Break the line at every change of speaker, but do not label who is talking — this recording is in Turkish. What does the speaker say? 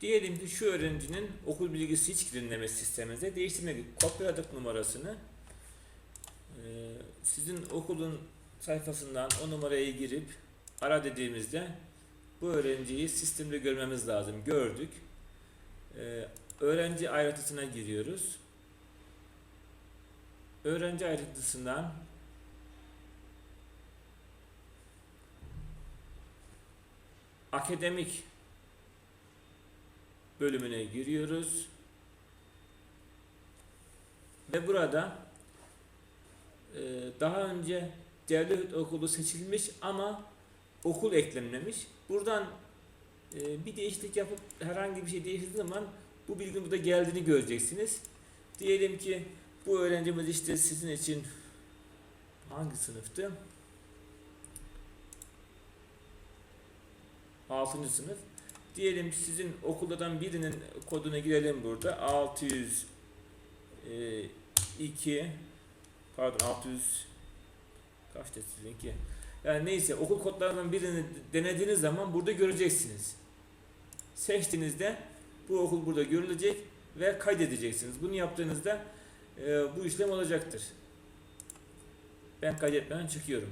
Diyelim ki şu öğrencinin okul bilgisi hiç girilmemesi sistemimizde değiştirmek kopyaladık numarasını. Ee, sizin okulun sayfasından o numarayı girip ara dediğimizde bu öğrenciyi sistemde görmemiz lazım. Gördük. Ee, öğrenci ayrıntısına giriyoruz. Öğrenci ayrıntısından akademik bölümüne giriyoruz. Ve burada e, daha önce devlet okulu seçilmiş ama okul eklenmemiş. Buradan e, bir değişiklik yapıp herhangi bir şey değiştirdiği zaman bu bilginin burada geldiğini göreceksiniz. Diyelim ki bu öğrencimiz işte sizin için hangi sınıftı? 6. sınıf. Diyelim sizin okuldan birinin koduna girelim burada. 600 e, 2 pardon 600 kaçtı sizinki? Yani neyse okul kodlarından birini denediğiniz zaman burada göreceksiniz. Seçtiğinizde bu okul burada görülecek ve kaydedeceksiniz. Bunu yaptığınızda e, bu işlem olacaktır. Ben kaydetmeden çıkıyorum.